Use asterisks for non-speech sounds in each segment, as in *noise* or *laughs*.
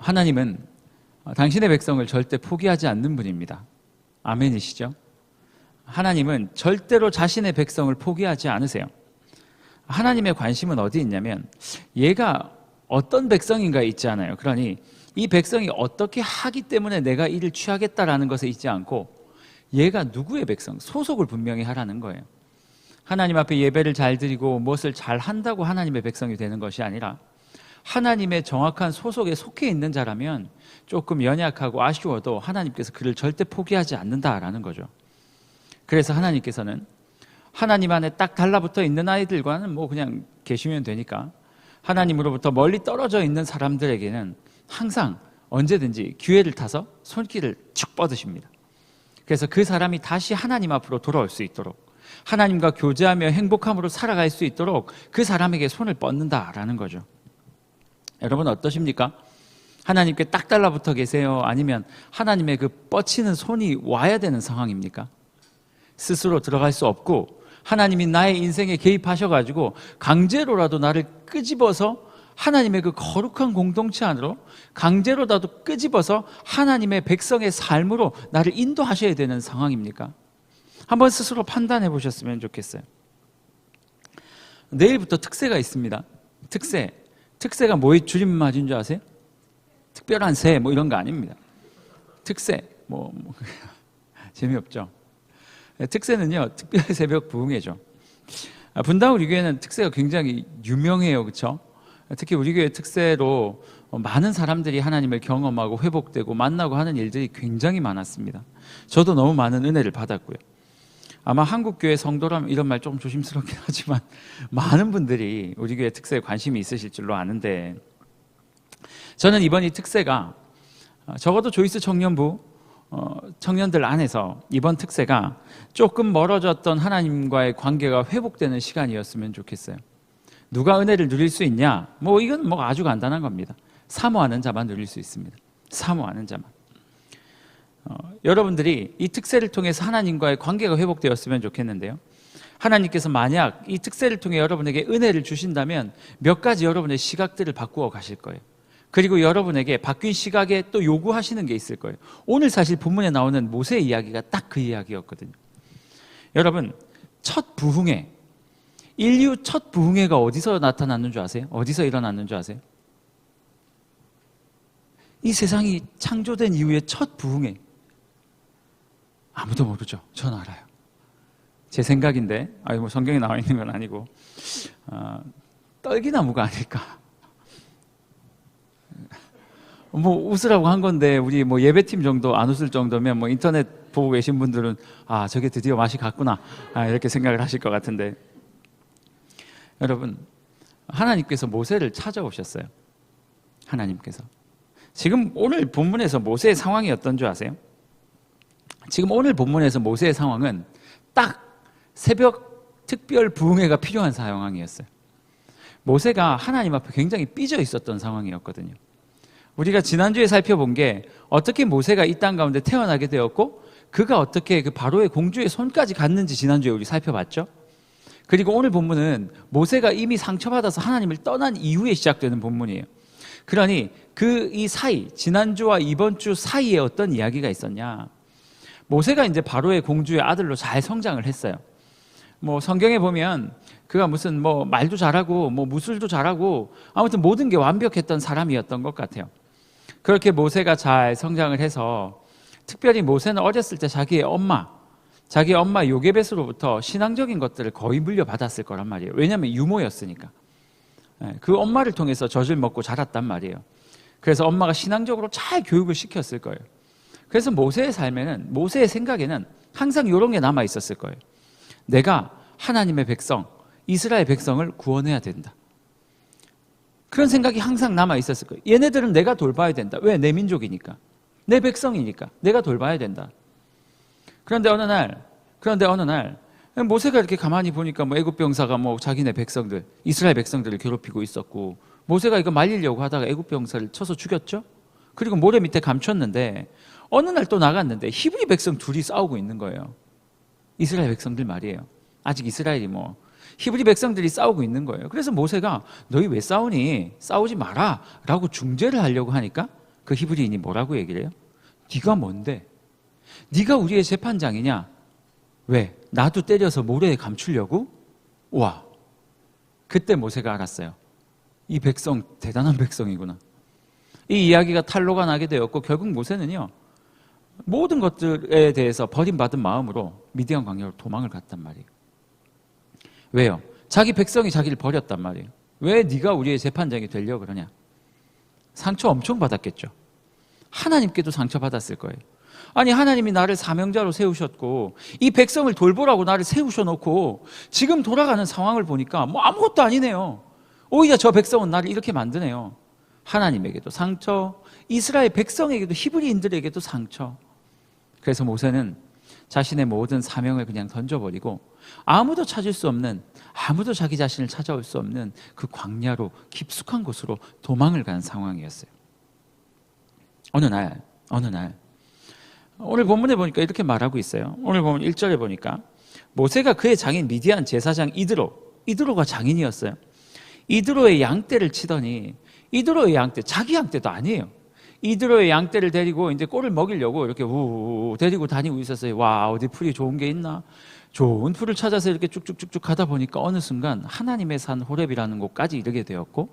하나님은 당신의 백성을 절대 포기하지 않는 분입니다. 아멘이시죠? 하나님은 절대로 자신의 백성을 포기하지 않으세요. 하나님의 관심은 어디 있냐면 얘가 어떤 백성인가 있지 않아요. 그러니 이 백성이 어떻게 하기 때문에 내가 이를 취하겠다라는 것에 있지 않고 얘가 누구의 백성, 소속을 분명히 하라는 거예요. 하나님 앞에 예배를 잘 드리고 무엇을 잘 한다고 하나님의 백성이 되는 것이 아니라 하나님의 정확한 소속에 속해 있는 자라면 조금 연약하고 아쉬워도 하나님께서 그를 절대 포기하지 않는다라는 거죠. 그래서 하나님께서는 하나님 안에 딱 달라붙어 있는 아이들과는 뭐 그냥 계시면 되니까 하나님으로부터 멀리 떨어져 있는 사람들에게는 항상 언제든지 기회를 타서 손길을 축 뻗으십니다. 그래서 그 사람이 다시 하나님 앞으로 돌아올 수 있도록 하나님과 교제하며 행복함으로 살아갈 수 있도록 그 사람에게 손을 뻗는다라는 거죠. 여러분 어떠십니까? 하나님께 딱 달라붙어 계세요? 아니면 하나님의 그 뻗치는 손이 와야 되는 상황입니까? 스스로 들어갈 수 없고 하나님이 나의 인생에 개입하셔가지고 강제로라도 나를 끄집어서 하나님의 그 거룩한 공동체 안으로 강제로라도 끄집어서 하나님의 백성의 삶으로 나를 인도하셔야 되는 상황입니까? 한번 스스로 판단해 보셨으면 좋겠어요. 내일부터 특세가 있습니다. 특세. 특세가 뭐의 줄임말인 줄 아세요? 특별한 세, 뭐 이런 거 아닙니다. 특세. 뭐, 뭐 *laughs* 재미없죠. 특세는요, 특별 새벽 부흥회죠. 아, 분당 우리 교회는 특세가 굉장히 유명해요, 그렇죠? 특히 우리 교회 특세로 많은 사람들이 하나님을 경험하고 회복되고 만나고 하는 일들이 굉장히 많았습니다. 저도 너무 많은 은혜를 받았고요. 아마 한국 교회 성도라면 이런 말좀 조심스럽긴 하지만 *laughs* 많은 분들이 우리 교회 특세에 관심이 있으실 줄로 아는데 저는 이번 이 특세가 적어도 조이스 청년부 어, 청년들 안에서 이번 특세가 조금 멀어졌던 하나님과의 관계가 회복되는 시간이었으면 좋겠어요. 누가 은혜를 누릴 수 있냐? 뭐 이건 뭐 아주 간단한 겁니다. 사모하는 자만 누릴 수 있습니다. 사모하는 자만. 어, 여러분들이 이 특세를 통해서 하나님과의 관계가 회복되었으면 좋겠는데요. 하나님께서 만약 이 특세를 통해 여러분에게 은혜를 주신다면 몇 가지 여러분의 시각들을 바꾸어 가실 거예요. 그리고 여러분에게 바뀐 시각에 또 요구하시는 게 있을 거예요. 오늘 사실 본문에 나오는 모세 이야기가 딱 그 이야기였거든요. 여러분, 첫 부흥회, 인류 첫 부흥회가 어디서 나타났는 줄 아세요? 어디서 일어났는 줄 아세요? 이 세상이 창조된 이후의 첫 부흥회. 아무도 모르죠. 전 알아요. 제 생각인데, 아니 뭐 성경에 나와 있는 건 아니고, 어, 떨기나무가 아닐까. 뭐 웃으라고 한 건데 우리 뭐 예배팀 정도 안 웃을 정도면 뭐 인터넷 보고 계신 분들은 아 저게 드디어 맛이 갔구나 아, 이렇게 생각을 하실 것 같은데 여러분 하나님께서 모세를 찾아오셨어요. 하나님께서 지금 오늘 본문에서 모세의 상황이 어떤 줄 아세요? 지금 오늘 본문에서 모세의 상황은 딱 새벽 특별 부흥회가 필요한 상황이었어요. 모세가 하나님 앞에 굉장히 삐져 있었던 상황이었거든요. 우리가 지난주에 살펴본 게 어떻게 모세가 이 땅 가운데 태어나게 되었고 그가 어떻게 그 바로의 공주의 손까지 갔는지 지난주에 우리 살펴봤죠. 그리고 오늘 본문은 모세가 이미 상처받아서 하나님을 떠난 이후에 시작되는 본문이에요. 그러니 그 이 사이 지난주와 이번 주 사이에 어떤 이야기가 있었냐? 모세가 이제 바로의 공주의 아들로 잘 성장을 했어요. 뭐 성경에 보면 그가 무슨 뭐 말도 잘하고 뭐 무술도 잘하고 아무튼 모든 게 완벽했던 사람이었던 것 같아요. 그렇게 모세가 잘 성장을 해서 특별히 모세는 어렸을 때 자기의 엄마, 자기 엄마 요게벳으로부터 신앙적인 것들을 거의 물려받았을 거란 말이에요. 왜냐하면 유모였으니까. 예, 그 엄마를 통해서 젖을 먹고 자랐단 말이에요. 그래서 엄마가 신앙적으로 잘 교육을 시켰을 거예요. 그래서 모세의 삶에는 모세의 생각에는 항상 이런 게 남아 있었을 거예요. 내가 하나님의 백성, 이스라엘 백성을 구원해야 된다. 그런 생각이 항상 남아 있었을 거예요. 얘네들은 내가 돌봐야 된다. 왜? 내 민족이니까. 내 백성이니까. 내가 돌봐야 된다. 그런데 어느 날, 그런데 어느 날, 모세가 이렇게 가만히 보니까 뭐 애굽 병사가 뭐 자기네 백성들, 이스라엘 백성들을 괴롭히고 있었고, 모세가 이거 말리려고 하다가 애굽 병사를 쳐서 죽였죠? 그리고 모래 밑에 감췄는데, 어느 날 또 나갔는데 히브리 백성 둘이 싸우고 있는 거예요. 이스라엘 백성들 말이에요. 아직 이스라엘이 뭐 히브리 백성들이 싸우고 있는 거예요. 그래서 모세가 너희 왜 싸우니? 싸우지 마라. 라고 중재를 하려고 하니까 그 히브리인이 뭐라고 얘기를 해요? 네가 뭔데? 네가 우리의 재판장이냐? 왜? 나도 때려서 모래에 감추려고? 와. 그때 모세가 알았어요. 이 백성 대단한 백성이구나. 이 이야기가 탄로가 나게 되었고 결국 모세는요. 모든 것들에 대해서 버림받은 마음으로 미디안 광야로 도망을 갔단 말이에요. 왜요? 자기 백성이 자기를 버렸단 말이에요. 왜 네가 우리의 재판장이 되려 그러냐? 상처 엄청 받았겠죠. 하나님께도 상처 받았을 거예요. 아니 하나님이 나를 사명자로 세우셨고 이 백성을 돌보라고 나를 세우셔 놓고 지금 돌아가는 상황을 보니까 뭐 아무것도 아니네요. 오히려 저 백성은 나를 이렇게 만드네요. 하나님에게도 상처, 이스라엘 백성에게도 히브리인들에게도 상처. 그래서 모세는 자신의 모든 사명을 그냥 던져버리고 아무도 찾을 수 없는 아무도 자기 자신을 찾아올 수 없는 그 광야로 깊숙한 곳으로 도망을 간 상황이었어요. 어느 날, 어느 날 오늘 본문에 보니까 이렇게 말하고 있어요. 오늘 보면 1절에 보니까 모세가 그의 장인 미디안 제사장 이드로, 이드로가 장인이었어요. 이드로의 양떼를 치더니 이드로의 양떼, 자기 양떼도 아니에요. 이드로의 양떼를 데리고 이제 꼴을 먹이려고 이렇게 우우 데리고 다니고 있었어요. 와, 어디 풀이 좋은 게 있나? 좋은 풀을 찾아서 이렇게 쭉쭉쭉쭉 가다 보니까 어느 순간 하나님의 산 호렙이라는 곳까지 이르게 되었고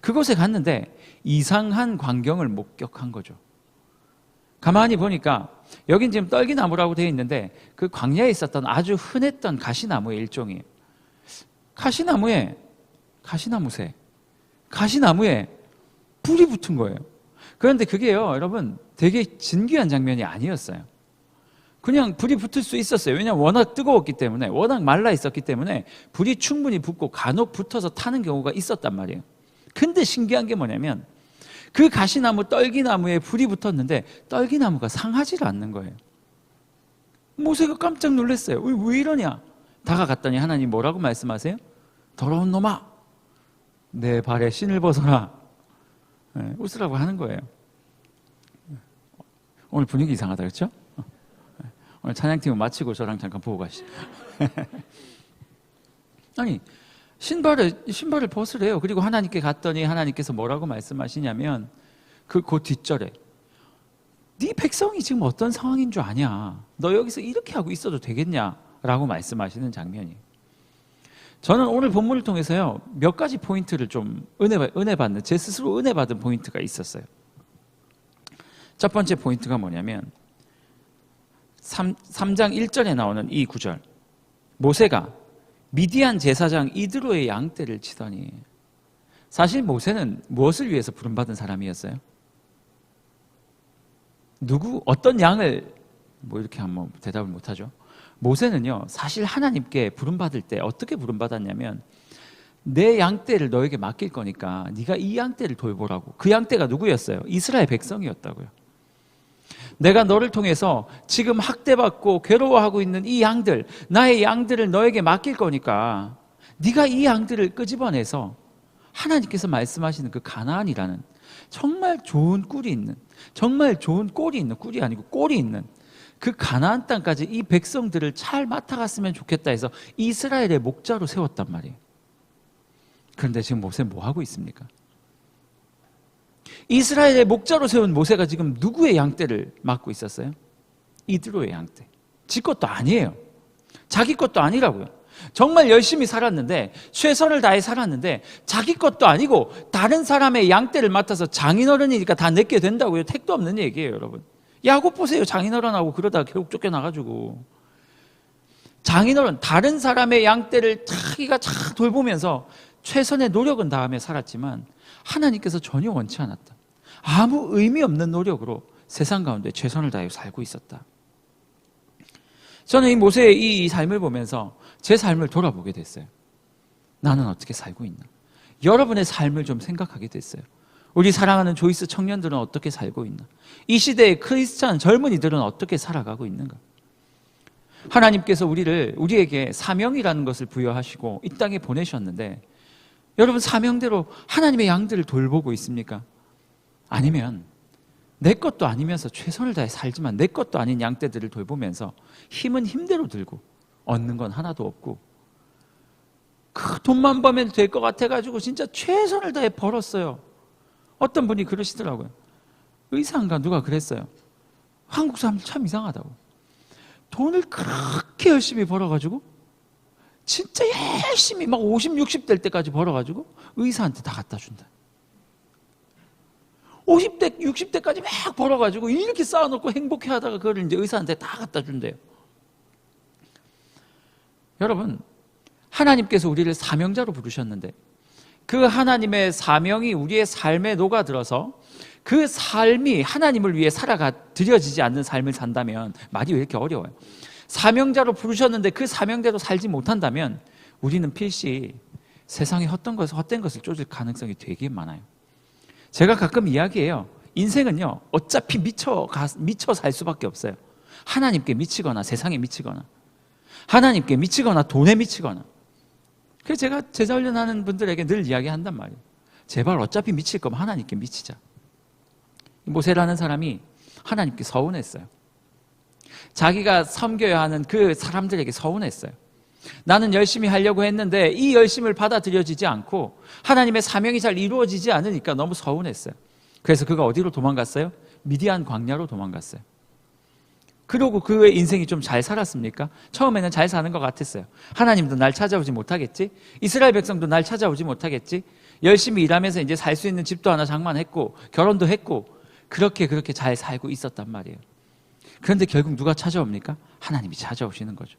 그곳에 갔는데 이상한 광경을 목격한 거죠. 가만히 보니까 여긴 지금 떨기나무라고 되어 있는데 그 광야에 있었던 아주 흔했던 가시나무의 일종이에요. 가시나무에 가시나무새 가시나무에 불이 붙은 거예요. 그런데 그게요, 여러분, 되게 진귀한 장면이 아니었어요. 그냥 불이 붙을 수 있었어요. 왜냐하면 워낙 뜨거웠기 때문에, 워낙 말라 있었기 때문에 불이 충분히 붙고 간혹 붙어서 타는 경우가 있었단 말이에요. 근데 신기한 게 뭐냐면 그 가시나무 떨기나무에 불이 붙었는데 떨기나무가 상하지를 않는 거예요. 모세가 깜짝 놀랐어요. 왜, 왜 이러냐? 다가갔더니 하나님 뭐라고 말씀하세요? 더러운 놈아, 내 발에 신을 벗어라. 네, 웃으라고 하는 거예요. 오늘 분위기 이상하다 그렇죠? 오늘 찬양팀은 마치고 저랑 잠깐 보고 가시죠. *laughs* 아니 신발을 신발을 벗으래요. 그리고 하나님께 갔더니 하나님께서 뭐라고 말씀하시냐면 그그 뒷절에 네 백성이 지금 어떤 상황인 줄 아냐? 너 여기서 이렇게 하고 있어도 되겠냐?라고 말씀하시는 장면이에요. 저는 오늘 본문을 통해서요 몇 가지 포인트를 좀 은혜 은혜 받는 제 스스로 은혜 받은 포인트가 있었어요. 첫 번째 포인트가 뭐냐면 3, 3장 1절에 나오는 이 구절 모세가 미디안 제사장 이드로의 양떼를 치더니 사실 모세는 무엇을 위해서 부름받은 사람이었어요? 누구 어떤 양을 뭐 이렇게 한번 대답을 못하죠. 모세는요 사실 하나님께 부름받을 때 어떻게 부름받았냐면 내 양떼를 너에게 맡길 거니까 네가 이 양떼를 돌보라고 그 양떼가 누구였어요? 이스라엘 백성이었다고요. 내가 너를 통해서 지금 학대받고 괴로워하고 있는 이 양들, 나의 양들을 너에게 맡길 거니까 네가 이 양들을 끄집어내서 하나님께서 말씀하시는 그 가나안이라는 정말 좋은 꿀이 있는 정말 좋은 꼴이 있는 꿀이 아니고 꼴이 있는 그 가나안 땅까지 이 백성들을 잘 맡아갔으면 좋겠다 해서 이스라엘의 목자로 세웠단 말이에요. 그런데 지금 모세 뭐 하고 있습니까? 이스라엘의 목자로 세운 모세가 지금 누구의 양떼를 맡고 있었어요? 이드로의 양떼. 지 것도 아니에요. 자기 것도 아니라고요. 정말 열심히 살았는데 최선을 다해 살았는데 자기 것도 아니고 다른 사람의 양떼를 맡아서 장인어른이니까 다 내게 된다고요. 택도 없는 얘기예요, 여러분. 야곱 보세요. 장인어른하고 그러다가 결국 쫓겨나가지고 장인어른 다른 사람의 양떼를 자기가 잘 돌보면서 최선의 노력은 다음에 살았지만 하나님께서 전혀 원치 않았다. 아무 의미 없는 노력으로 세상 가운데 최선을 다해 살고 있었다. 저는 이 모세의 이 삶을 보면서 제 삶을 돌아보게 됐어요. 나는 어떻게 살고 있나? 여러분의 삶을 좀 생각하게 됐어요. 우리 사랑하는 조이스 청년들은 어떻게 살고 있나? 이 시대의 크리스찬 젊은이들은 어떻게 살아가고 있는가? 하나님께서 우리를 우리에게 사명이라는 것을 부여하시고 이 땅에 보내셨는데 여러분 사명대로 하나님의 양들을 돌보고 있습니까? 아니면 내 것도 아니면서 최선을 다해 살지만 내 것도 아닌 양떼들을 돌보면서 힘은 힘대로 들고 얻는 건 하나도 없고 그 돈만 벌면 될 것 같아가지고 진짜 최선을 다해 벌었어요. 어떤 분이 그러시더라고요. 의사인가 누가 그랬어요. 한국 사람들 참 이상하다고. 돈을 그렇게 열심히 벌어가지고 진짜 열심히 막 50, 60 될 때까지 벌어가지고 의사한테 다 갖다 준다. 50대, 60대까지 막 벌어가지고 이렇게 쌓아놓고 행복해 하다가 그걸 이제 의사한테 다 갖다 준대요. 여러분, 하나님께서 우리를 사명자로 부르셨는데 그 하나님의 사명이 우리의 삶에 녹아들어서 그 삶이 하나님을 위해 살아가 드려지지 않는 삶을 산다면 말이 왜 이렇게 어려워요? 사명자로 부르셨는데 그 사명대로 살지 못한다면 우리는 필시 세상에 헛된 것을 헛된 것을 쫓을 가능성이 되게 많아요. 제가 가끔 이야기해요. 인생은요 어차피 미쳐 가, 미쳐 살 수밖에 없어요. 하나님께 미치거나 세상에 미치거나 하나님께 미치거나 돈에 미치거나. 그래서 제가 제자 훈련하는 분들에게 늘 이야기한단 말이에요. 제발 어차피 미칠 거면 하나님께 미치자. 모세라는 사람이 하나님께 서운했어요. 자기가 섬겨야 하는 그 사람들에게 서운했어요. 나는 열심히 하려고 했는데 이 열심을 받아들여지지 않고 하나님의 사명이 잘 이루어지지 않으니까 너무 서운했어요. 그래서 그가 어디로 도망갔어요? 미디안 광야로 도망갔어요. 그러고 그의 인생이 좀 잘 살았습니까? 처음에는 잘 사는 것 같았어요. 하나님도 날 찾아오지 못하겠지? 이스라엘 백성도 날 찾아오지 못하겠지? 열심히 일하면서 이제 살 수 있는 집도 하나 장만했고, 결혼도 했고, 그렇게 그렇게 잘 살고 있었단 말이에요. 그런데 결국 누가 찾아옵니까? 하나님이 찾아오시는 거죠.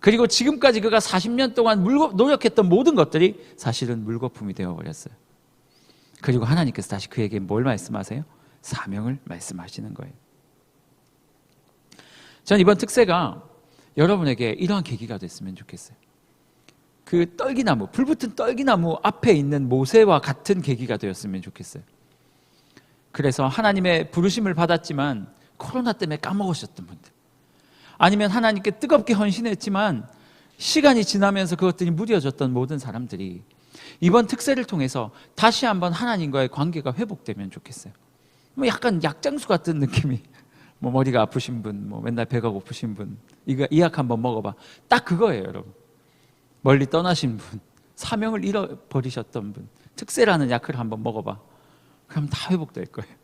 그리고 지금까지 그가 40년 동안 물거, 노력했던 모든 것들이 사실은 물거품이 되어버렸어요. 그리고 하나님께서 다시 그에게 뭘 말씀하세요? 사명을 말씀하시는 거예요. 전 이번 특세가 여러분에게 이러한 계기가 됐으면 좋겠어요. 그 떨기나무, 불붙은 떨기나무 앞에 있는 모세와 같은 계기가 되었으면 좋겠어요. 그래서 하나님의 부르심을 받았지만 코로나 때문에 까먹으셨던 분들. 아니면 하나님께 뜨겁게 헌신했지만 시간이 지나면서 그것들이 무뎌졌던 모든 사람들이 이번 특세를 통해서 다시 한번 하나님과의 관계가 회복되면 좋겠어요. 뭐 약간 약장수 같은 느낌이 뭐 머리가 아프신 분, 뭐 맨날 배가 고프신 분, 이거 이 약 한번 먹어봐. 딱 그거예요, 여러분. 멀리 떠나신 분, 사명을 잃어버리셨던 분, 특세라는 약을 한번 먹어봐. 그럼 다 회복될 거예요.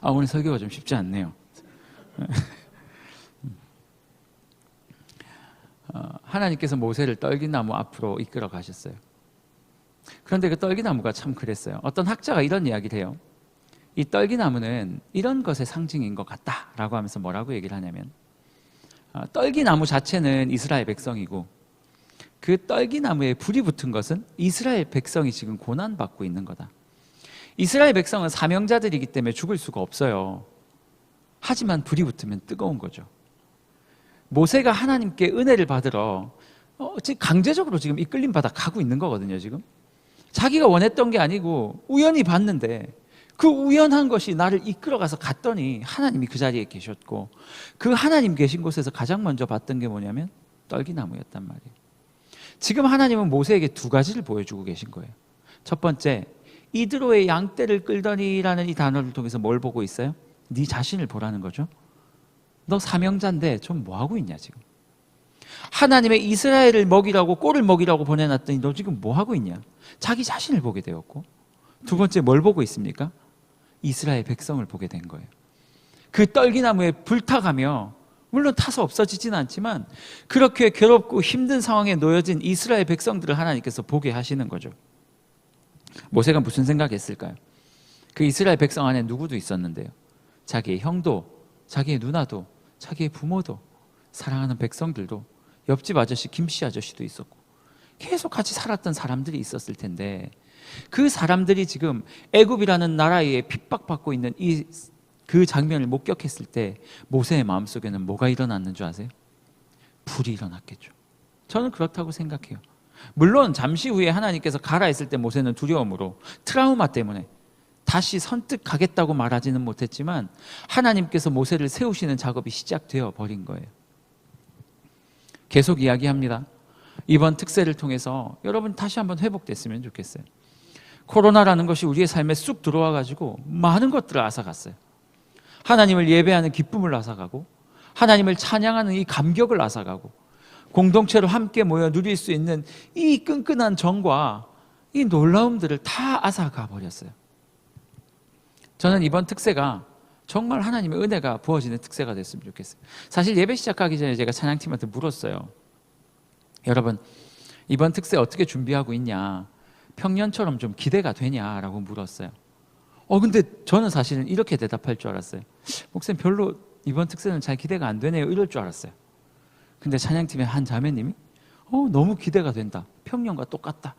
아, 오늘 설교가 좀 쉽지 않네요. 어, 하나님께서 모세를 떨기나무 앞으로 이끌어 가셨어요. 그런데 그 떨기나무가 참 그랬어요. 어떤 학자가 이런 이야기를 해요. 이 떨기나무는 이런 것의 상징인 것 같다라고 하면서 뭐라고 얘기를 하냐면 어, 떨기나무 자체는 이스라엘 백성이고 그 떨기나무에 불이 붙은 것은 이스라엘 백성이 지금 고난받고 있는 거다. 이스라엘 백성은 사명자들이기 때문에 죽을 수가 없어요. 하지만 불이 붙으면 뜨거운 거죠. 모세가 하나님께 은혜를 받으러 어, 지금 강제적으로 지금 이끌림 받아 가고 있는 거거든요, 지금. 자기가 원했던 게 아니고 우연히 봤는데 그 우연한 것이 나를 이끌어가서 갔더니 하나님이 그 자리에 계셨고 그 하나님 계신 곳에서 가장 먼저 봤던 게 뭐냐면 떨기나무였단 말이에요. 지금 하나님은 모세에게 두 가지를 보여주고 계신 거예요. 첫 번째, 이드로의 양떼를 끌더니라는 이 단어를 통해서 뭘 보고 있어요? 네 자신을 보라는 거죠. 너 사명자인데 좀 뭐 하고 있냐 지금? 하나님의 이스라엘을 먹이라고 꼴을 먹이라고 보내놨더니 너 지금 뭐 하고 있냐? 자기 자신을 보게 되었고 두 번째 뭘 보고 있습니까? 이스라엘 백성을 보게 된 거예요. 그 떨기나무에 불타가며 물론 타서 없어지지는 않지만 그렇게 괴롭고 힘든 상황에 놓여진 이스라엘 백성들을 하나님께서 보게 하시는 거죠. 모세가 무슨 생각했을까요? 그 이스라엘 백성 안에 누구도 있었는데요. 자기의 형도, 자기의 누나도, 자기의 부모도, 사랑하는 백성들도, 옆집 아저씨 김씨 아저씨도 있었고, 계속 같이 살았던 사람들이 있었을 텐데, 그 사람들이 지금 애굽이라는 나라에 핍박받고 있는 이 그 장면을 목격했을 때 모세의 마음속에는 뭐가 일어났는 줄 아세요? 불이 일어났겠죠. 저는 그렇다고 생각해요. 물론 잠시 후에 하나님께서 가라 했을 때 모세는 두려움으로 트라우마 때문에 다시 선뜻 가겠다고 말하지는 못했지만 하나님께서 모세를 세우시는 작업이 시작되어 버린 거예요. 계속 이야기합니다. 이번 특세를 통해서 여러분 다시 한번 회복됐으면 좋겠어요. 코로나라는 것이 우리의 삶에 쑥 들어와 가지고 많은 것들을 앗아갔어요. 하나님을 예배하는 기쁨을 앗아가고 하나님을 찬양하는 이 감격을 앗아가고 공동체로 함께 모여 누릴 수 있는 이 끈끈한 정과 이 놀라움들을 다 앗아가 버렸어요. 저는 이번 특세가 정말 하나님의 은혜가 부어지는 특세가 됐으면 좋겠어요. 사실 예배 시작하기 전에 제가 찬양팀한테 물었어요. 여러분, 이번 특세 어떻게 준비하고 있냐? 평년처럼 좀 기대가 되냐라고 물었어요. 어, 근데 저는 사실은 이렇게 대답할 줄 알았어요. 목사님 별로 이번 특세는 잘 기대가 안 되네요. 이럴 줄 알았어요. 근데 찬양팀의 한 자매님이 어, 너무 기대가 된다. 평년과 똑같다.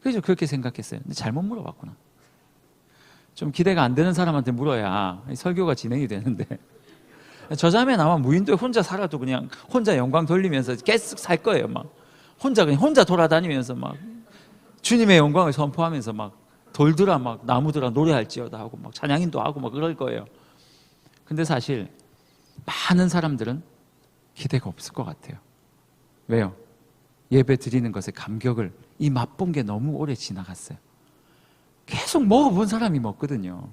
그래서 그렇게 생각했어요. 근데 잘못 물어봤구나. 좀 기대가 안 되는 사람한테 물어야 설교가 진행이 되는데 저 자매는 아마 무인도에 혼자 살아도 그냥 혼자 영광 돌리면서 계속 살 거예요. 막 혼자 그냥 혼자 돌아다니면서 막 주님의 영광을 선포하면서 막 돌들아 막 나무들아 노래할지어다 하고 막 찬양인도 하고 막 그럴 거예요. 근데 사실 많은 사람들은 기대가 없을 것 같아요. 왜요? 예배 드리는 것에 감격을 이 맛본 게 너무 오래 지나갔어요. 계속 먹어본 사람이 먹거든요.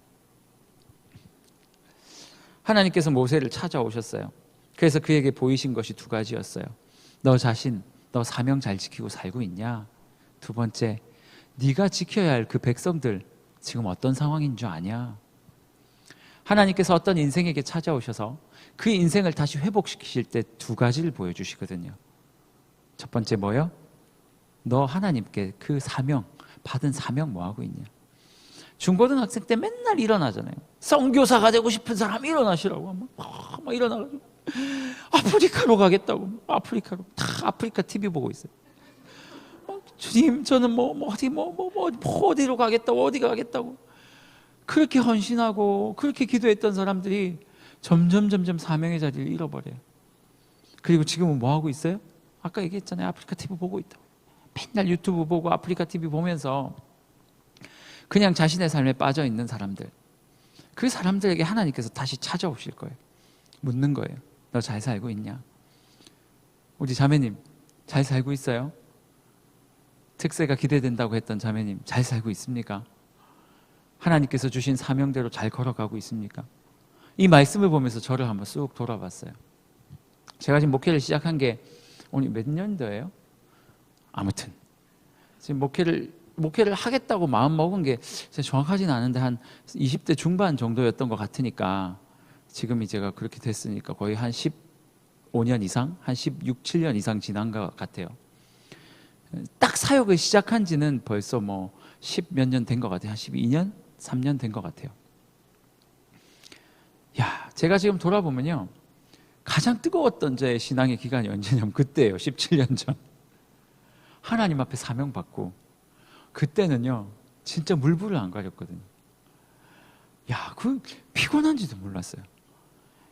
하나님께서 모세를 찾아오셨어요. 그래서 그에게 보이신 것이 두 가지였어요. 너 자신, 너 사명 잘 지키고 살고 있냐? 두 번째, 네가 지켜야 할 그 백성들 지금 어떤 상황인 줄 아냐? 하나님께서 어떤 인생에게 찾아오셔서 그 인생을 다시 회복시키실 때 두 가지를 보여주시거든요. 첫 번째 뭐요? 너 하나님께 그 사명 받은 사명 뭐 하고 있냐? 중고등학생 때 맨날 일어나잖아요. 성교사가 되고 싶은 사람 일어나시라고 막, 막, 막 일어나가지고 아프리카로 가겠다고 아프리카로 다 아프리카 TV 보고 있어요. 막, 주님 저는 뭐, 뭐 어디 뭐, 뭐, 뭐, 뭐 어디로 가겠다고 어디 가겠다고 그렇게 헌신하고 그렇게 기도했던 사람들이 점점 점점 사명의 자리를 잃어버려요. 그리고 지금은 뭐 하고 있어요? 아까 얘기했잖아요. 아프리카 TV 보고 있다고. 맨날 유튜브 보고 아프리카 TV 보면서 그냥 자신의 삶에 빠져 있는 사람들. 그 사람들에게 하나님께서 다시 찾아오실 거예요. 묻는 거예요. 너 잘 살고 있냐? 우리 자매님, 잘 살고 있어요? 특세가 기대된다고 했던 자매님, 잘 살고 있습니까? 하나님께서 주신 사명대로 잘 걸어가고 있습니까? 이 말씀을 보면서 저를 한번 쑥 돌아봤어요. 제가 지금 목회를 시작한 게 오늘 몇 년도예요? 아무튼 지금 목회를 목회를 하겠다고 마음 먹은 게 정확하지는 않은데 한 20대 중반 정도였던 것 같으니까 지금이 제가 그렇게 됐으니까 거의 한 15년 이상, 한 16, 7년 이상 지난 것 같아요. 딱 사역을 시작한 지는 벌써 뭐 10 몇 년 된 것 같아요. 한 12년, 3년 된 것 같아요. 야, 제가 지금 돌아보면요. 가장 뜨거웠던 제 신앙의 기간이 언제냐면 그때예요. 17년 전. 하나님 앞에 사명 받고 그때는요. 진짜 물불을 안 가렸거든요. 야, 그 피곤한지도 몰랐어요.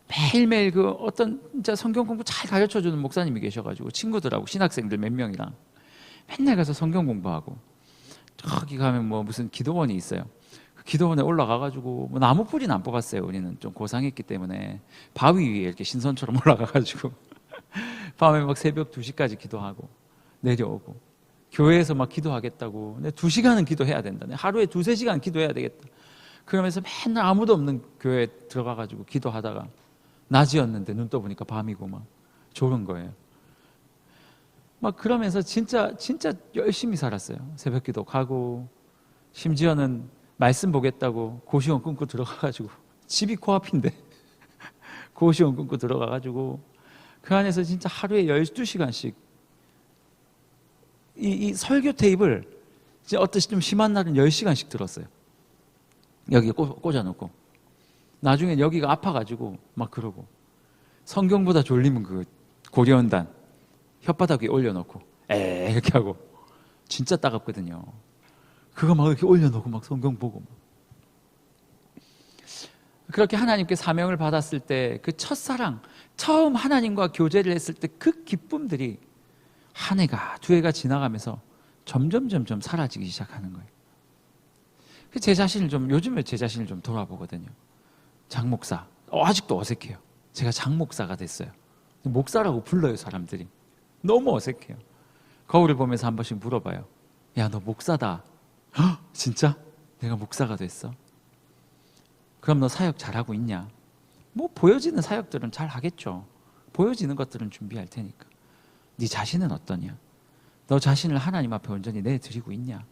매일매일 그 어떤 성경 공부 잘 가르쳐 주는 목사님이 계셔 가지고 친구들하고 신학생들 몇 명이랑 맨날 가서 성경 공부하고 저기 가면 뭐 무슨 기도원이 있어요. 그 기도원에 올라가 가지고 뭐 나무 뿌리는 안 뽑았어요. 우리는 좀 고상했기 때문에 바위 위에 이렇게 신선처럼 *laughs* 올라가 가지고 *laughs* 밤에 막 새벽 2시까지 기도하고 내려오고 교회에서 막 기도하겠다고 내 2시간은 기도해야 된다. 하루에 두세 시간 기도해야 되겠다. 그러면서 맨날 아무도 없는 교회에 들어가 가지고 기도하다가 낮이었는데 눈 떠보니까 밤이고 막 좋은 거예요. 막 그러면서 진짜 진짜 열심히 살았어요. 새벽기도 가고 심지어는 말씀 보겠다고 고시원 끊고 들어가가지고 *laughs* 집이 코앞인데 *laughs* 고시원 끊고 들어가가지고 그 안에서 진짜 하루에 12시간씩 이, 이 설교 테이블 어떠시 좀 심한 날은 10시간씩 들었어요. 여기 꽂, 꽂아놓고 나중에 여기가 아파가지고 막 그러고 성경보다 졸리면 그 고려원단 혓바닥 위에 올려놓고 에 이렇게 하고 진짜 따갑거든요. 그거 막 이렇게 올려놓고 막 성경 보고 막. 그렇게 하나님께 사명을 받았을 때 그 첫사랑 처음 하나님과 교제를 했을 때 그 기쁨들이 한 해가 두 해가 지나가면서 점점 점점 사라지기 시작하는 거예요. 그제 자신을 좀 요즘에 제 자신을 좀 돌아보거든요. 장 목사 어, 아직도 어색해요. 제가 장 목사가 됐어요. 목사라고 불러요 사람들이. 너무 어색해요. 거울을 보면서 한 번씩 물어봐요. 야, 너 목사다. 헉, 진짜? 내가 목사가 됐어? 그럼 너 사역 잘하고 있냐? 뭐 보여지는 사역들은 잘 하겠죠. 보여지는 것들은 준비할 테니까. 네 자신은 어떠냐? 너 자신을 하나님 앞에 온전히 내드리고 있냐?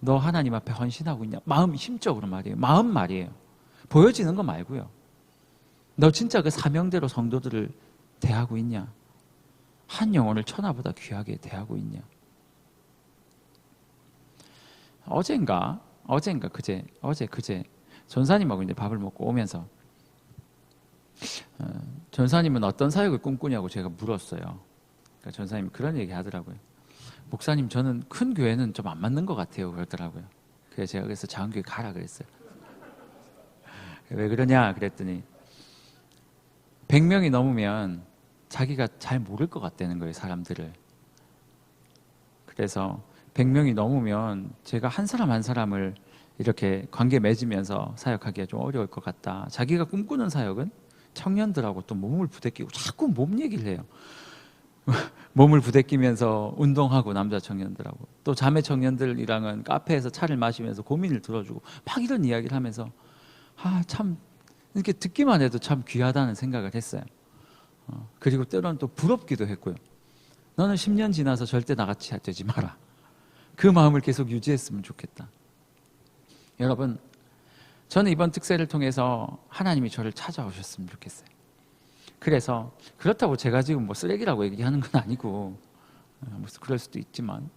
너 하나님 앞에 헌신하고 있냐? 마음 힘적으로 말이에요. 마음 말이에요. 보여지는 거 말고요. 너 진짜 그 사명대로 성도들을 대하고 있냐? 한 영혼을 천하보다 귀하게 대하고 있냐? 어젠가 어젠가 그제 어제 그제 전사님하고 이제 밥을 먹고 오면서 어, 전사님은 어떤 사역을 꿈꾸냐고 제가 물었어요. 그러니까 전사님이 그런 얘기 하더라고요. 목사님 저는 큰 교회는 좀 안 맞는 것 같아요 그러더라고요. 그래서 제가 그래서 작은 교회 가라 그랬어요. *laughs* 왜 그러냐 그랬더니 100명이 넘으면 자기가 잘 모를 것 같다는 거예요 사람들을. 그래서 100명이 넘으면 제가 한 사람 한 사람을 이렇게 관계 맺으면서 사역하기가 좀 어려울 것 같다. 자기가 꿈꾸는 사역은 청년들하고 또 몸을 부대끼고 자꾸 몸 얘기를 해요. *laughs* 몸을 부대끼면서 운동하고 남자 청년들하고 또 자매 청년들이랑은 카페에서 차를 마시면서 고민을 들어주고 막 이런 이야기를 하면서 아 참 이렇게 듣기만 해도 참 귀하다는 생각을 했어요. 어, 그리고 때로는 또 부럽기도 했고요. 너는 10년 지나서 절대 나같이 되지 마라. 그 마음을 계속 유지했으면 좋겠다. 여러분, 저는 이번 특세를 통해서 하나님이 저를 찾아오셨으면 좋겠어요. 그래서 그렇다고 제가 지금 뭐 쓰레기라고 얘기하는 건 아니고 어, 뭐 그럴 수도 있지만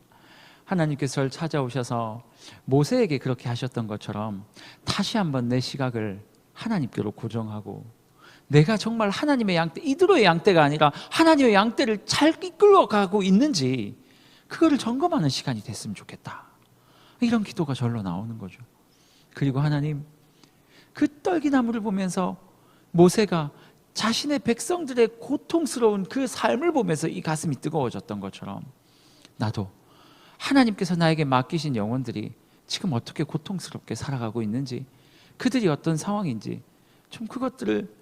하나님께서 저를 찾아오셔서 모세에게 그렇게 하셨던 것처럼 다시 한번 내 시각을 하나님께로 고정하고 내가 정말 하나님의 양떼 이드로의 양떼가 아니라 하나님의 양떼를 잘 이끌어 가고 있는지 그거를 점검하는 시간이 됐으면 좋겠다. 이런 기도가 절로 나오는 거죠. 그리고 하나님 그 떨기나무를 보면서 모세가 자신의 백성들의 고통스러운 그 삶을 보면서 이 가슴이 뜨거워졌던 것처럼 나도 하나님께서 나에게 맡기신 영혼들이 지금 어떻게 고통스럽게 살아가고 있는지 그들이 어떤 상황인지 좀 그것들을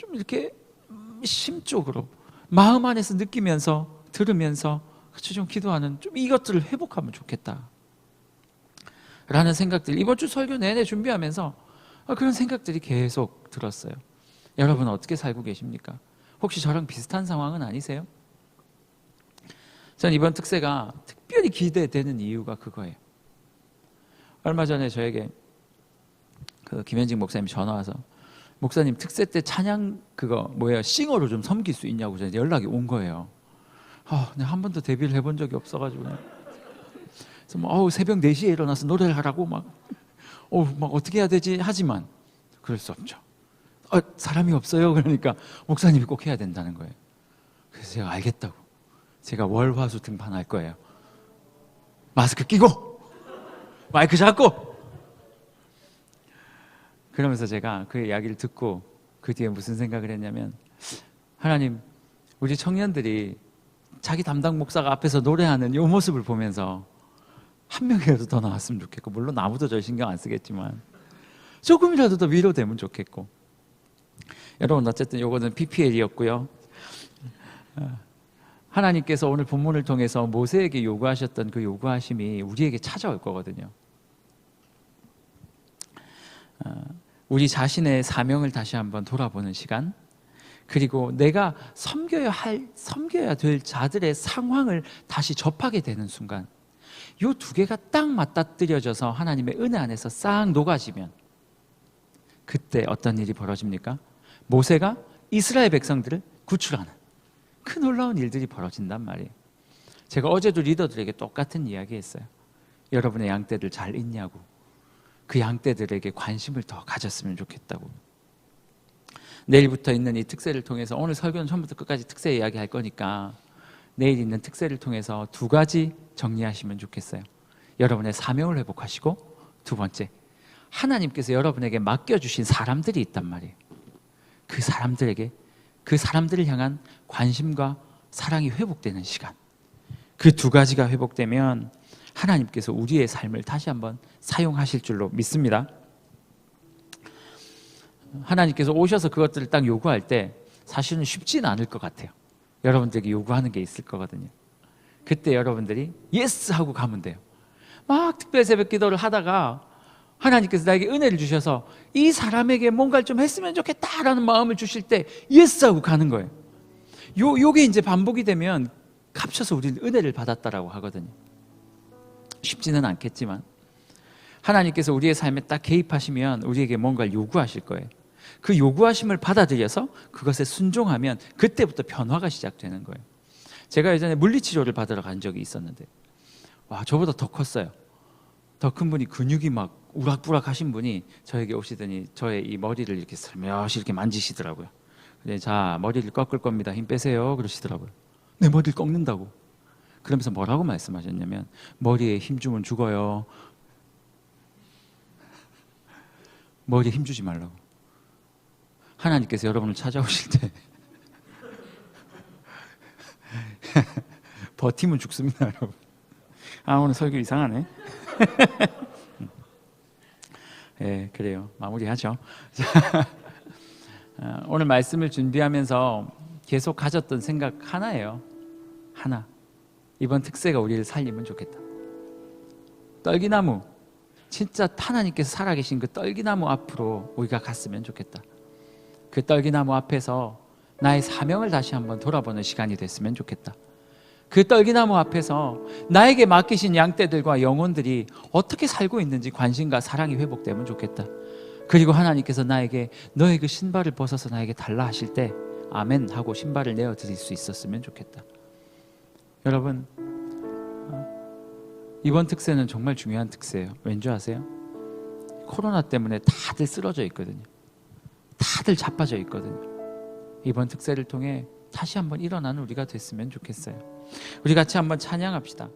좀 이렇게 음, 심적으로 마음 안에서 느끼면서 들으면서 같이 좀 기도하는 좀 이것들을 회복하면 좋겠다. 라는 생각들 이번 주 설교 내내 준비하면서 아, 그런 생각들이 계속 들었어요. 여러분 어떻게 살고 계십니까? 혹시 저랑 비슷한 상황은 아니세요? 전 이번 특세가 특별히 기대되는 이유가 그거예요. 얼마 전에 저에게 그 김현직 목사님 전화 와서 목사님 특세 때 찬양 그거 뭐예요 싱어로 좀 섬길 수 있냐고 저한테 연락이 온 거예요. 아, 내가 한 번도 데뷔를 해본 적이 없어가지고 그래서 뭐 어우, 새벽 4 시에 일어나서 노래를 하라고 막, 어, 막 어떻게 해야 되지 하지만 그럴 수 없죠. 어, 사람이 없어요. 그러니까 목사님이 꼭 해야 된다는 거예요. 그래서 제가 알겠다고. 제가 월화수 등판할 거예요. 마스크 끼고 마이크 잡고 그러면서 제가 그 이야기를 듣고 그 뒤에 무슨 생각을 했냐면 하나님 우리 청년들이 자기 담당 목사가 앞에서 노래하는 이 모습을 보면서 한 명이라도 더 나왔으면 좋겠고 물론 아무도 저 신경 안 쓰겠지만 조금이라도 더 위로되면 좋겠고 여러분 어쨌든 요거는 PPL이었고요. 하나님께서 오늘 본문을 통해서 모세에게 요구하셨던 그 요구하심이 우리에게 찾아올 거거든요. 어, 우리 자신의 사명을 다시 한번 돌아보는 시간, 그리고 내가 섬겨야 할, 섬겨야 될 자들의 상황을 다시 접하게 되는 순간, 요두 개가 딱 맞닥뜨려져서 하나님의 은혜 안에서 싹 녹아지면, 그때 어떤 일이 벌어집니까? 모세가 이스라엘 백성들을 구출하는 그 놀라운 일들이 벌어진단 말이에요. 제가 어제도 리더들에게 똑같은 이야기 했어요. 여러분의 양떼들 잘 있냐고. 그 양떼들에게 관심을 더 가졌으면 좋겠다고. 내일부터 있는 이 특세를 통해서 오늘 설교는 처음부터 끝까지 특세 이야기 할 거니까 내일 있는 특세를 통해서 두 가지 정리하시면 좋겠어요. 여러분의 사명을 회복하시고 두 번째 하나님께서 여러분에게 맡겨주신 사람들이 있단 말이에요. 그 사람들에게 그 사람들을 향한 관심과 사랑이 회복되는 시간. 그 두 가지가 회복되면 하나님께서 우리의 삶을 다시 한번 사용하실 줄로 믿습니다. 하나님께서 오셔서 그것들을 딱 요구할 때 사실은 쉽지는 않을 것 같아요. 여러분들에게 요구하는 게 있을 거거든요. 그때 여러분들이 예스 하고 가면 돼요. 막 특별 새벽 기도를 하다가 하나님께서 나에게 은혜를 주셔서 이 사람에게 뭔가를 좀 했으면 좋겠다라는 마음을 주실 때 예스 하고 가는 거예요. 요 요게 이제 반복이 되면 값쳐서 우리는 은혜를 받았다라고 하거든요. 쉽지는 않겠지만 하나님께서 우리의 삶에 딱 개입하시면 우리에게 뭔가를 요구하실 거예요. 그 요구하심을 받아들여서 그것에 순종하면 그때부터 변화가 시작되는 거예요. 제가 예전에 물리치료를 받으러 간 적이 있었는데 와 저보다 더 컸어요. 더 큰 분이 근육이 막 우락부락 하신 분이 저에게 오시더니 저의 이 머리를 이렇게 살며시 이렇게 만지시더라고요. 자 머리를 꺾을 겁니다. 힘 빼세요. 그러시더라고요. 내 머리를 꺾는다고. 그러면서 뭐라고 말씀하셨냐면 머리에 힘 주면 죽어요. 머리에 힘 주지 말라고. 하나님께서 여러분을 찾아오실 때 *laughs* 버티면 죽습니다, 여러분. 아 오늘 설교 이상하네. *laughs* 예, 그래요. 마무리하죠. 자, *laughs* 어, 오늘 말씀을 준비하면서 계속 가졌던 생각 하나예요. 하나. 이번 특세가 우리를 살리면 좋겠다. 떨기나무. 진짜 하나님께서 살아계신 그 떨기나무 앞으로 우리가 갔으면 좋겠다. 그 떨기나무 앞에서 나의 사명을 다시 한번 돌아보는 시간이 됐으면 좋겠다. 그 떨기나무 앞에서 나에게 맡기신 양떼들과 영혼들이 어떻게 살고 있는지 관심과 사랑이 회복되면 좋겠다. 그리고 하나님께서 나에게 너의 그 신발을 벗어서 나에게 달라 하실 때 아멘 하고 신발을 내어 드릴 수 있었으면 좋겠다. 여러분 어, 이번 특세는 정말 중요한 특세예요. 왠지 아세요? 코로나 때문에 다들 쓰러져 있거든요. 다들 자빠져 있거든요. 이번 특세를 통해 다시 한번 일어나는 우리가 됐으면 좋겠어요. 우리 같이 한번 찬양합시다.